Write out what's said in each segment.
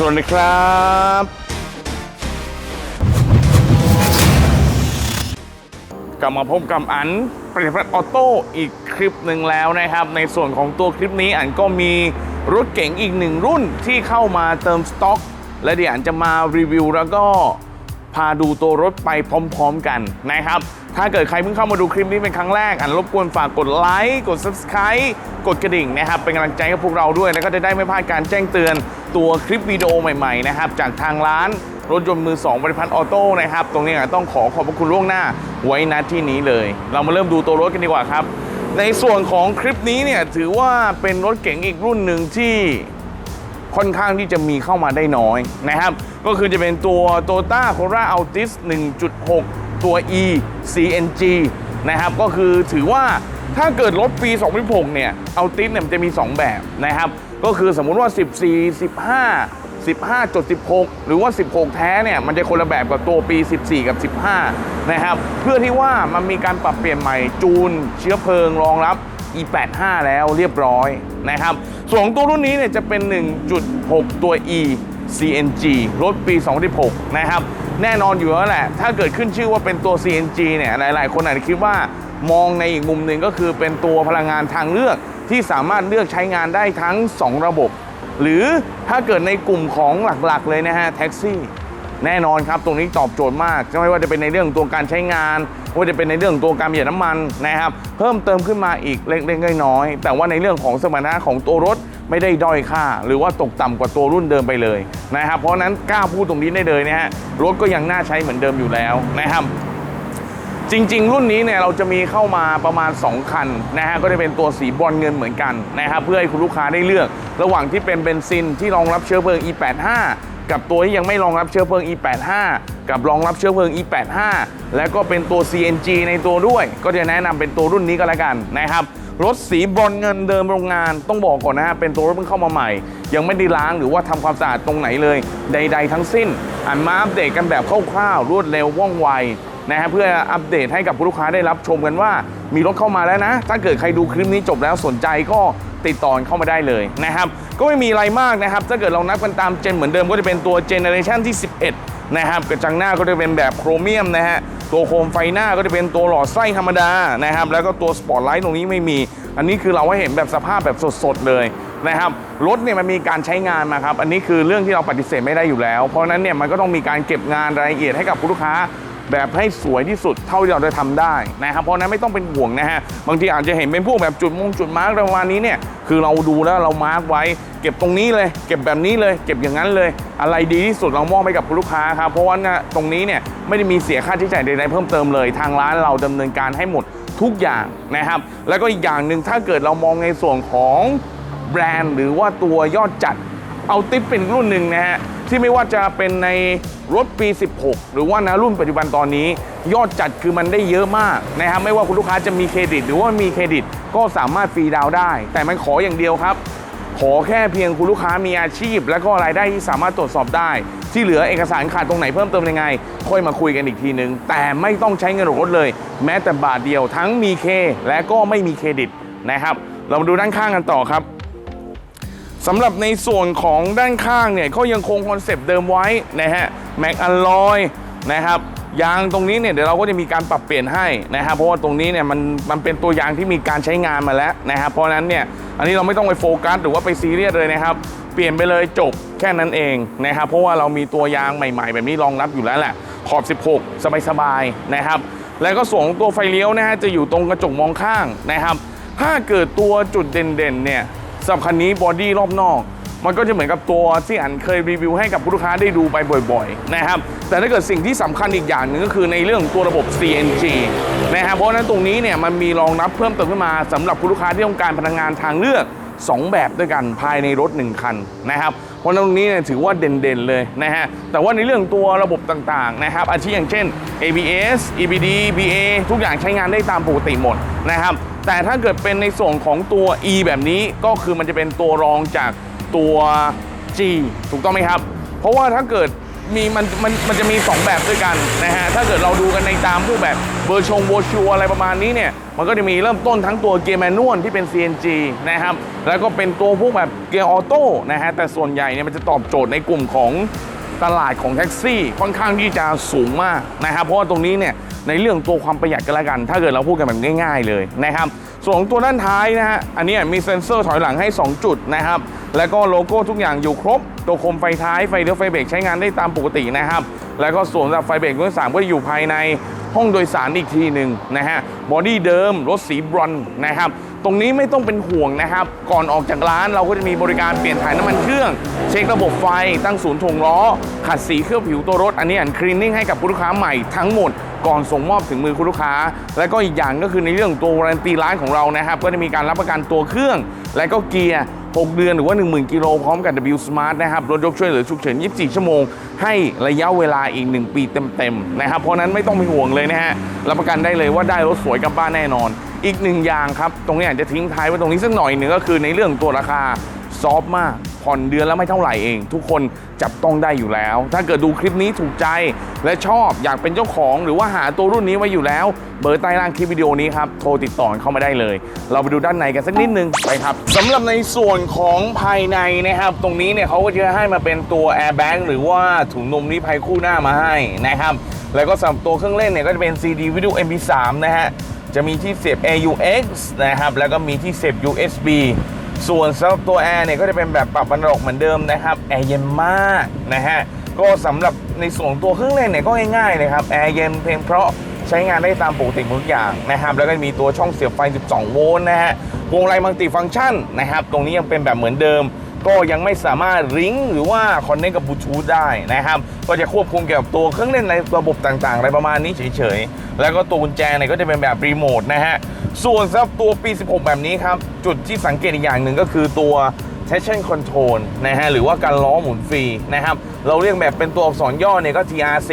สวัสดีครับกลับมาพบกับอันปริพัฒน์ออโต้อีกคลิปหนึ่งแล้วนะครับ ในส่วนของตัวคลิปนี้อันก็มีรถเก๋งอีกหนึ่งรุ่นที่เข้ามาเติมสต็อก และเดี๋ยวอันจะมารีวิวแล้วก็พาดูตัวรถไปพร้อม ๆกันนะครับ ถ้าเกิดใครเพิ่งเข้ามาดูคลิปนี้เป็นครั้งแรกอันรบกวนฝากกดไลค์กด Subscribe กดกระดิ่งนะครับเป็นกำลังใจให้พวกเราด้วยแล้วก็จะได้ไม่พลาดการแจ้งเตือนตัวคลิปวิดีโอใหม่ๆนะครับจากทางร้านรถยนต์มือ2บริพันธ์ออโต้นะครับ ตรงนี้ต้องขอขอบพระคุณล่วงหน้าไว้ณที่นี้เลย เรามาเริ่มดูตัวรถกันดีกว่าครับ ในส่วนของคลิปนี้เนี่ยถือว่าเป็นรถเก๋งอีกรุ่นหนึ่งที่ค่อนข้างที่จะมีเข้ามาได้น้อยนะครับ ก็คือจะเป็นตัว Toyota c o r r a Altis 1.6 ตัว E CNG นะครับ ก็คือถือว่าถ้าเกิดรถปี 2016 เนี่ย Altis เนี่ยมันจะมี 2 แบบนะครับ ก็คือสมมุติว่า 14 15 15.16 หรือว่า 16 แท้เนี่ยมันจะคนละแบบกับตัวปี 14 กับ 15 นะครับ เพื่อที่ว่ามันมีการปรับเปลี่ยนใหม่จูนเชื้อเพลิงรองรับ E85 แล้วเรียบร้อยนะครับ ส่วนของตัวรุ่นนี้เนี่ยจะเป็น 1.6 ตัว E CNG รถปี 2016 นะครับ แน่นอนอยู่แล้วแหละ ถ้าเกิดขึ้นชื่อว่าเป็นตัว CNG เนี่ย หลาย ๆ คนอาจจะคิดว่ามองในอีกมุมหนึ่งก็คือเป็นตัวพลังงานทางเลือกที่สามารถเลือกใช้งานได้ทั้ง 2 ระบบ หรือถ้าเกิดในกลุ่มของหลัก ๆ เลยนะฮะแท็กซี่แน่นอนครับตรงนี้ตอบโจทย์มากไม่ว่าจะเป็นในเรื่องตัวการใช้งานไม่ว่าจะเป็นในเรื่องตัวการประหยัดน้ำมันนะครับ เพิ่มเติมขึ้นมาอีกเล็กๆน้อยๆแต่ว่าในเรื่องของสมรรถนะของตัวรถ ไม่ได้ด้อยค่า หรือว่าตกต่ำกว่าตัวรุ่นเดิมไปเลยนะครับเพราะนั้นกล้าพูดตรงนี้ได้เลยนะฮะรถก็ยังน่าใช้เหมือนเดิมอยู่แล้วนะครับจริง ๆ รุ่นนี้เนี่ยเราจะมีเข้ามาประมาณ 2 คันนะฮะก็จะเป็นตัวสีบอลเงินเหมือนกันนะครับเพื่อให้คุณลูกค้าได้เลือก ระหว่างที่เป็นเบนซินที่รองรับเชื้อเพลิง E85 กับตัวที่ยังไม่รองรับเชื้อเพลิง E85 กับรองรับเชื้อเพลิง E85 แล้วก็เป็นตัว CNG ในตัวด้วย ก็จะแนะนำเป็นตัวรุ่นนี้ก็แล้วกันนะครับ รถสีบรอนเงินเดิมโรงงาน ต้องบอกก่อนนะฮะเป็นตัวรถเพิ่งเข้ามาใหม่ ยังไม่ได้ล้างหรือว่าทำความสะอาดตรงไหนเลย ใด ๆ ทั้งสิ้นอันมาอัปเดตกันแบบคร่าวๆรวดเร็วว่องไวนะฮะเพื่ออัปเดตให้กับผู้ลูกค้าได้รับชมกันว่า มีรถเข้ามาแล้วนะ ถ้าเกิดใครดูคลิปนี้จบแล้วสนใจก็ติดต่อเข้ามาได้เลยนะครับ ก็ไม่มีอะไรมากนะครับ ถ้าเกิดเรานับกันตามเจนเหมือนเดิมก็จะเป็นตัวเจเนอเรชันที่ 11 นะครับกระจังหน้าก็จะเป็นแบบโครเมียมนะฮะ ตัวโคมไฟหน้าก็จะเป็นตัวหลอดไส้ธรรมดานะครับ แล้วก็ตัวสปอตไลท์ตรงนี้ไม่มี อันนี้คือเราให้เห็นแบบสภาพแบบสดๆเลยนะครับรถเนี่ยมันมีการใช้งานมาครับ อันนี้คือเรื่องที่เราปฏิเสธไม่ได้อยู่แล้ว เพราะฉะนั้นเนี่ยมันก็ต้องมีการเก็บงานรายละเอียดให้กับผู้ลูกค้า แบบให้สวยที่สุดเท่าที่เราจะทำได้นะครับเพราะนั้นไม่ต้องเป็นห่วงนะฮะบางทีอาจจะเห็นเป็นพวกแบบจุดมงจุดมาร์กประมาณนี้เนี่ยคือเราดูแล้วเรามาร์กไว้ เก็บตรงนี้เลย เก็บแบบนี้เลย เก็บอย่างนั้นเลย อะไรดีที่สุดเรามอบให้กับลูกค้าครับเพราะว่านี่ยตรงนี้เนี่ยไม่ได้มีเสียค่าใช้จ่ายใดๆเพิ่มเติมเลย ทางร้านเราดำเนินการให้หมดทุกอย่างนะครับ แล้วก็อีกอย่างหนึ่งถ้าเกิดเรามองในส่วนของแบรนด์หรือว่าตัวยอดจัดเอาติปเป็นรุ่นหนึ่งนะฮะ ที่ไม่ว่าจะเป็นในรถปี 16 หรือว่านะรุ่นปัจจุบันตอนนี้ ยอดจัดคือมันได้เยอะมากนะครับไม่ว่าคุณลูกค้าจะมีเครดิต หรือว่ามีเครดิตก็สามารถฟรีดาวได้ แต่มันขออย่างเดียวครับ ขอแค่เพียงคุณลูกค้ามีอาชีพ และก็รายได้ที่สามารถตรวจสอบได้ ที่เหลือเอกสารขาดตรงไหนเพิ่มเติมยังไง ค่อยมาคุยกันอีกทีนึง แต่ไม่ต้องใช้เงินรถเลย แม้แต่บาทเดียวทั้งมีเคและก็ไม่มีเครดิตนะครับ เรามาดูด้านข้างกันต่อครับ สำหรับในส่วนของด้านข้างเนี่ยเขายังคงคอนเซปต์เดิมไว้นะฮะแม็กอลลอยนะครับยางตรงนี้เนี่ยเดี๋ยวเราก็จะมีการปรับเปลี่ยนให้นะครับเพราะว่าตรงนี้เนี่ยมันมันเป็นตัวยางที่มีการใช้งานมาแล้วนะครับเพราะฉะนั้นเนี่ยอันนี้เราไม่ต้องไปโฟกัสหรือว่าไปซีเรียสเลยนะครับ เปลี่ยนไปเลยจบแค่นั้นเองนะครับเพราะว่าเรามีตัวยางใหม่ๆ แบบนี้รองรับอยู่แล้วแหละขอบ 16 สบายๆนะครับ แล้วก็ส่วนของตัวไฟเลี้ยวนะฮะจะอยู่ตรงกระจกมองข้างนะครับ ถ้าเกิดตัวจุดเด่นๆเนี่ย สำหรับคันนี้บอดี้รอบนอก มันก็จะเหมือนกับตัวที่อันเคยรีวิวให้กับผู้ลูกค้าได้ดูไปบ่อยๆนะครับแต่ถ้าเกิดสิ่งที่สำคัญอีกอย่างหนึ่งก็คือในเรื่องตัวระบบ CNG นะครับเพราะฉะนั้นตรงนี้เนี่ยมันมีรองรับเพิ่มเติมขึ้นมาสำหรับผู้ลูกค้าที่ต้องการพลังงานทางเลือก 2 แบบด้วยกันภายในรถ 1 คันนะครับเพราะตรงนี้เนี่ยถือว่าเด่นๆเลยนะฮะแต่ว่าในเรื่องตัวระบบต่างๆนะครับอาทิอย่างเช่น ABS EBD BA ทุกอย่างใช้งานได้ตามปกติหมดนะครับ แต่ถ้าเกิดเป็นในส่วนของตัว E แบบนี้ก็คือมันจะเป็นตัวรองจากตัว G ถูกต้องไหมครับ เพราะว่าถ้าเกิดมีมันมันมันจะมี 2 แบบด้วยกันนะฮะ ถ้าเกิดเราดูกันในตามพวกแบบเวอร์ชงโวชัวอะไรประมาณนี้เนี่ย มันก็จะมีเริ่มต้นทั้งตัวเกียร์แมนนวลที่เป็น CNG นะครับ แล้วก็เป็นตัวพวกแบบเกียร์ออโต้นะฮะ แต่ส่วนใหญ่เนี่ยมันจะตอบโจทย์ในกลุ่มของตลาดของแท็กซี่ ค่อนข้างที่จะสูงมากนะครับ เพราะว่าตรงนี้เนี่ย ในเรื่องตัวความประหยัดกันละกัน ถ้าเกิดเราพูดกันแบบง่าย ๆ เลยนะครับส่วนของตัวด้านท้ายนะฮะอันนี้มีเซ็นเซอร์ถอยหลังให้ 2 จุดนะครับแล้วก็โลโก้ทุกอย่างอยู่ครบ ตัวโคมไฟท้ายไฟเลี้ยวไฟเบรกใช้งานได้ตามปกตินะครับแล้วก็ส่วนสำหรับไฟเบรกรุ่นสามก็อยู่ภายในห้องโดยสารอีกทีหนึ่งนะฮะบอดี้เดิมรถสีบรอนซ์นะครับตรงนี้ไม่ต้องเป็นห่วงนะครับ ก่อนออกจากร้านเราก็จะมีบริการเปลี่ยนถ่ายน้ำมันเครื่อง เช็คระบบไฟตั้งศูนย์ถ่วงล้อ ขัดสีเคลือบผิวตัวรถ อันนี้อันคลีนนิ่งให้กับผู้ลูกค้าใหม่ทั้งหมด ก่อนส่งมอบถึงมือคุณลูกค้า และก็อีกอย่างก็คือในเรื่องตัววารันตีร้านของเรานะครับก็จะมีการรับประกันตัวเครื่อง และก็เกียร์ 6 เดือนหรือว่า 10,000 กิโลพร้อมกับ W Smart นะครับรถยกช่วยเหลือฉุกเฉิน 24 ชั่วโมง ให้ระยะเวลาอีก 1 ปีเต็มๆนะครับเพราะนั้นไม่ต้องเป็นห่วงเลยนะฮะรับประกันได้เลยว่าได้รถสวยกลับบ้านแน่นอน อีกหนึ่งอย่างครับตรงนี้อาจจะทิ้งท้ายไว้ตรงนี้สักหน่อยหนึ่งก็คือในเรื่องตัวราคา ซอฟมาก ผ่อนเดือนแล้วไม่เท่าไหร่เอง ทุกคนจับต้องได้อยู่แล้ว ถ้าเกิดดูคลิปนี้ถูกใจและชอบอยากเป็นเจ้าของ หรือว่าหาตัวรุ่นนี้ไว้อยู่แล้ว เบอร์ใต้ล่างคลิปวิดีโอนี้ครับโทรติดต่อเข้ามาได้เลย เราไปดูด้านในกันสักนิดนึงไปครับสำหรับในส่วนของภายในนะครับ ตรงนี้เนี่ยเขาก็จะให้มาเป็นตัว airbag หรือว่าถุงนมนิภัยคู่หน้ามาให้นะครับแล้วก็สำหรับตัวเครื่องเล่นเนี่ยก็จะเป็น CD วิดีโอ MP3 นะฮะจะมีที่เสียบ AUX นะครับแล้วก็มีที่เสียบ USB ส่วนสำหรับตัวแอร์เนี่ยก็จะเป็นแบบปรับบันดอกเหมือนเดิมนะครับแอร์เย็นมากนะฮะก็สำหรับในส่วนตัวเครื่องเล่นเนี่ยก็ง่ายๆเลยครับแอร์เย็นเพลงเพราะใช้งานได้ตามปกติทุกอย่างนะครับ แล้วก็มีตัวช่องเสียบไฟ 12 โวลต์นะฮะวงไลมัลติฟังก์ชันนะครับ ตรงนี้ยังเป็นแบบเหมือนเดิม ก็ยังไม่สามารถริงหรือว่าคอนเนคกับบลูทูธได้นะครับ ก็จะควบคุมเกี่ยวกับตัวเครื่องเล่นในระบบต่างๆ อะไรประมาณนี้เฉยๆ แล้วก็ตัวกุญแจเนี่ยก็จะเป็นแบบรีโมทนะฮะ ส่วนสำหรับตัวปี 16 แบบนี้ครับ จุดที่สังเกตอีกอย่างหนึ่งก็คือตัว traction control นะฮะหรือว่าการล้อหมุนฟรีนะครับ เราเรียกแบบเป็นตัวอักษรย่อเนี่ยก็ TRC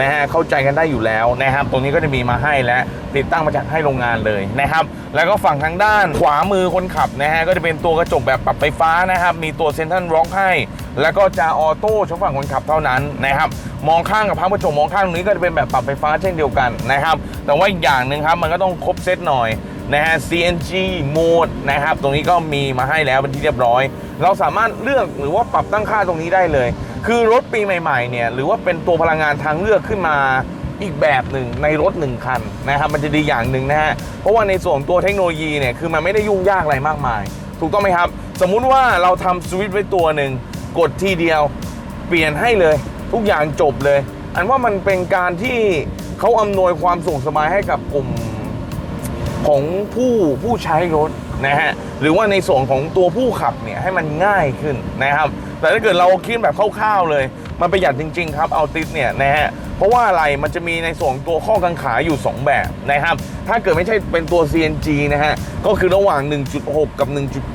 นะฮะเข้าใจกันได้อยู่แล้วนะครับตรงนี้ก็จะมีมาให้และติดตั้งมาจากให้โรงงานเลยนะครับ แล้วก็ฝั่งทางด้านขวามือคนขับนะฮะก็จะเป็นตัวกระจกแบบปรับไฟฟ้านะครับ มีตัวเซนทรัลร็อกให้ แล้วก็จะออโต้เฉพาะฝั่งคนขับเท่านั้นนะครับมองข้างกับพักกระจกมองข้างตรงนี้ก็จะเป็นแบบปรับไฟฟ้าเช่นเดียวกันนะครับ แต่ว่าอีกอย่างหนึ่งครับมันก็ต้องครบเซตหน่อยนะฮะ CNG mode นะครับ ตรงนี้ก็มีมาให้แล้วเป็นที่เรียบร้อย เราสามารถเลือกหรือว่าปรับตั้งค่าตรงนี้ได้เลย คือรถปีใหม่ๆเนี่ยหรือว่าเป็นตัวพลังงานทางเลือกขึ้นมาอีกแบบหนึ่งในรถหนึ่งคันนะครับมันจะดีอย่างหนึ่งนะฮะเพราะว่าในส่วนของตัวเทคโนโลยีเนี่ยคือมันไม่ได้ยุ่งยากอะไรมากมาย ถูกต้องไหมครับ สมมุติว่าเราทำสวิตช์ไว้ตัวหนึ่งกดทีเดียวเปลี่ยนให้เลย ทุกอย่างจบเลย อันว่ามันเป็นการที่เขาอำนวยความสะดวกสบายให้กับกลุ่มของผู้ผู้ใช้รถนะฮะหรือว่าในส่วนของตัวผู้ขับเนี่ยให้มันง่ายขึ้นนะครับ แต่ถ้าเกิดเราคิดแบบคร่าวๆเลย มันประหยัดจริง ๆ ครับเอาติสเนี่ยนะฮะเพราะว่าอะไรมันจะมีในส่วนตัวข้อกังขาอยู่ 2 แบบนะครับ ถ้าเกิดไม่ใช่เป็นตัว CNG นะฮะก็คือระหว่าง 1.6 กับ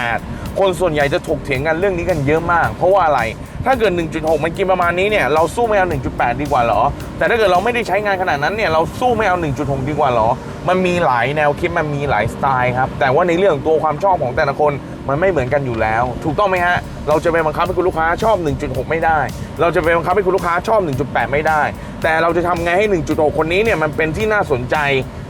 1.8 คนส่วนใหญ่จะถกเถียงกันเรื่องนี้กันเยอะมาก เพราะว่าอะไรถ้าเกิด 1.6 มันกินประมาณนี้เนี่ย เราสู้ไม่เอา 1.8 ดีกว่าเหรอ แต่ถ้าเกิดเราไม่ได้ใช้งานขนาดนั้นเนี่ย เราสู้ไม่เอา 1.6 ดีกว่าเหรอ มันมีหลายแนวคิด มันมีหลายสไตล์ครับ แต่ว่าในเรื่องตัวความชอบของแต่ละคน มันไม่เหมือนกันอยู่แล้ว ถูกต้องไหมฮะ เราจะไปบังคับให้คุณลูกค้าชอบ 1.6 ไม่ได้ เราจะไปบังคับให้คุณลูกค้าชอบ 1.8 ไม่ได้ แต่เราจะทำไงให้ 1.6 คนนี้เนี่ยมันเป็นที่น่าสนใจ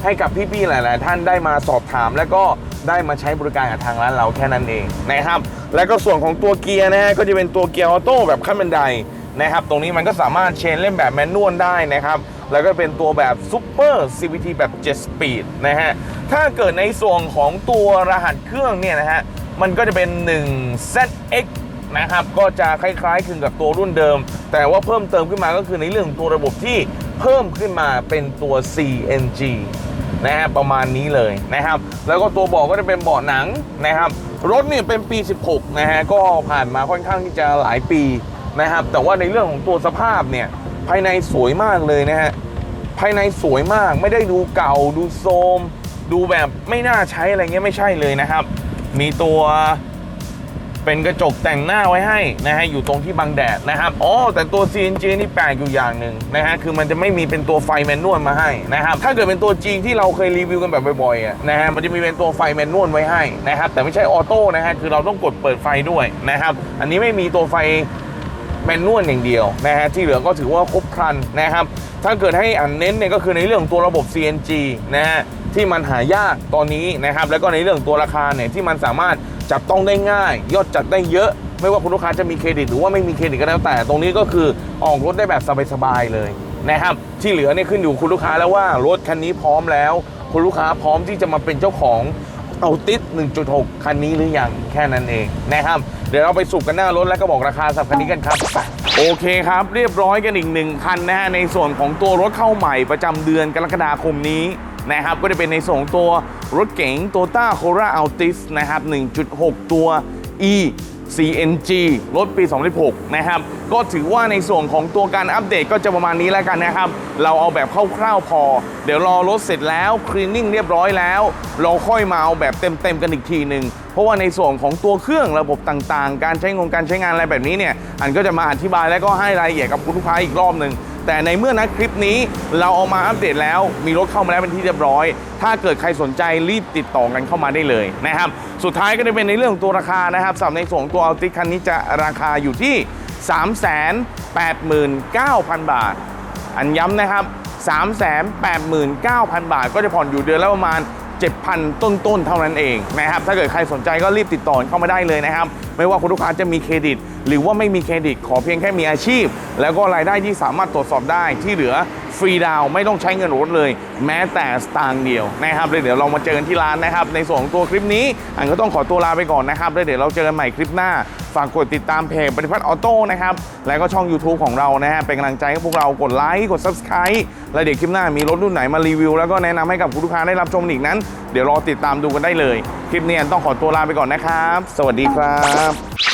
ให้กับพี่ๆหลาย ๆ ท่านได้มาสอบถาม แล้วก็ได้มาใช้บริการกับทางร้านเราแค่นั้นเองนะครับ แล้วก็ส่วนของตัวเกียร์นะฮะก็จะเป็นตัวเกียร์ออโต้แบบขั้นบันไดนะครับ ตรงนี้มันก็สามารถเชนเล่นแบบแมนนวลได้นะครับแล้วก็เป็นตัวแบบซูเปอร์ CVT แบบ7 Speed นะฮะ ถ้าเกิดในส่วนของตัวรหัสเครื่องเนี่ยนะฮะ มันก็จะเป็น 1 ZX นะครับก็จะคล้ายๆคลึงกับตัวรุ่นเดิม แต่ว่าเพิ่มเติมขึ้นมาก็คือในเรื่องของตัวระบบที่เพิ่มขึ้นมาเป็นตัว CNG นะฮะประมาณนี้เลยนะครับ แล้วก็ตัวเบาะก็จะเป็นเบาะหนังนะครับ รถเนี่ยเป็นปี 16 นะฮะก็ผ่านมาค่อนข้างที่จะหลายปีนะครับ แต่ว่าในเรื่องของตัวสภาพเนี่ยภายในสวยมากเลยนะฮะภายในสวยมากไม่ได้ดูเก่าดูโทรมดูแบบไม่น่าใช้อะไรเงี้ยไม่ใช่เลยนะครับ มีตัวเป็นกระจกแต่งหน้าไว้ให้นะฮะอยู่ตรงที่บังแดดนะครับอ๋อแต่ตัว CNG นี่แปลกอยู่อย่างหนึ่งนะฮะคือมันจะไม่มีเป็นตัวไฟแมนนวลมาให้นะครับถ้าเกิดเป็นตัวจริงที่เราเคยรีวิวกันแบบบ่อยๆอะนะฮะมันจะมีเป็นตัวไฟแมนนวลไว้ให้นะครับแต่ไม่ใช่ออโต้นะฮะคือเราต้องกดเปิดไฟด้วยนะครับอันนี้ไม่มีตัวไฟแมนนวลอย่างเดียวนะฮะที่เหลือก็ถือว่าครบครันนะครับถ้าเกิดให้อันเน้นเนี่ยก็คือในเรื่องของตัวระบบ CNG นะฮะ ที่มันหายากตอนนี้นะครับ แล้วก็ในเรื่องตัวราคาเนี่ยที่มันสามารถจับต้องได้ง่าย ยอดจัดได้เยอะ ไม่ว่าคุณลูกค้าจะมีเครดิตหรือว่าไม่มีเครดิตก็แล้วแต่ ตรงนี้ก็คือออกรถได้แบบสบายๆเลยนะครับที่เหลือเนี่ยขึ้นอยู่คุณลูกค้าแล้วว่ารถคันนี้พร้อมแล้ว คุณลูกค้าพร้อมที่จะมาเป็นเจ้าของเอาติด 1.6 คันนี้หรือยังแค่นั้นเองนะครับเดี๋ยวเราไปสูบกันหน้ารถแล้วก็บอกราคาสับคันนี้กันครับโอเคครับ เรียบร้อยกันอีกหนึ่งคันนะฮะในส่วนของตัวรถเข้าใหม่ประจำเดือนกรกฎาคมนี้ นะครับก็จะเป็นในส่วนของตัวรถเก๋ง Toyota Corolla Altis นะครับ 1.6 ตัว E CNG รถปี 2016 นะครับ ก็ถือว่าในส่วนของตัวการอัปเดตก็จะประมาณนี้แล้วกันนะครับ เราเอาแบบคร่าวๆพอ เดี๋ยวรอรถเสร็จแล้วคลีนนิ่งเรียบร้อยแล้ว เราค่อยมาเอาแบบเต็มๆกันอีกทีหนึ่งเพราะว่าในส่วนของตัวเครื่องระบบต่างๆ การใช้งงการใช้งานอะไรแบบนี้เนี่ย อันก็จะมาอธิบายและก็ให้รายละเอียดกับคุณลูกค้าอีกรอบหนึ่ง แต่ในเมื่อนะคลิปนี้เราเอามาอัปเดตแล้วมีรถเข้ามาแล้วเป็นที่เรียบร้อย ถ้าเกิดใครสนใจรีบติดต่อกันเข้ามาได้เลยนะครับ สุดท้ายก็จะเป็นในเรื่องของตัวราคานะครับสำหรับในส่วนของตัวอัลติคันนี้จะราคาอยู่ที่ 389,000 บาท อันย้ำนะครับ 389,000 บาท ก็จะผ่อนอยู่เดือนละประมาณ 7,000 ต้นๆ เท่านั้นเองนะครับ ถ้าเกิดใครสนใจก็รีบติดต่อเข้ามาได้เลยนะครับ ไม่ว่าคุณลูกค้าจะมีเครดิต หรือว่าไม่มีเครดิตขอเพียงแค่มีอาชีพ แล้วก็รายได้ที่สามารถตรวจสอบได้ที่เหลือฟรีดาวไม่ต้องใช้เงินรถเลย แม้แต่สตางค์เดียวนะครับเลยเดี๋ยวเรามาเจอกันที่ร้านนะครับ ในส่วนของตัวคลิปนี้อันก็ต้องขอตัวลาไปก่อนนะครับแล้วเดี๋ยวเราเจอกันใหม่คลิปหน้า ฝากกดติดตามเพจปฏิพัฒน์ออโต้นะครับ แล้วก็ช่อง YouTube ของเรานะฮะเป็นกำลังใจให้พวกเรากดไลค์กด Subscribe และเดี๋ยวคลิปหน้ามีรถรุ่นไหนมารีวิว แล้วก็แนะนำให้กับคุณลูกค้าได้รับชมอีกนั้น เดี๋ยวรอติดตามดูกันได้เลย คลิปนี้ต้องขอตัวลาไปก่อนนะครับ สวัสดีครับ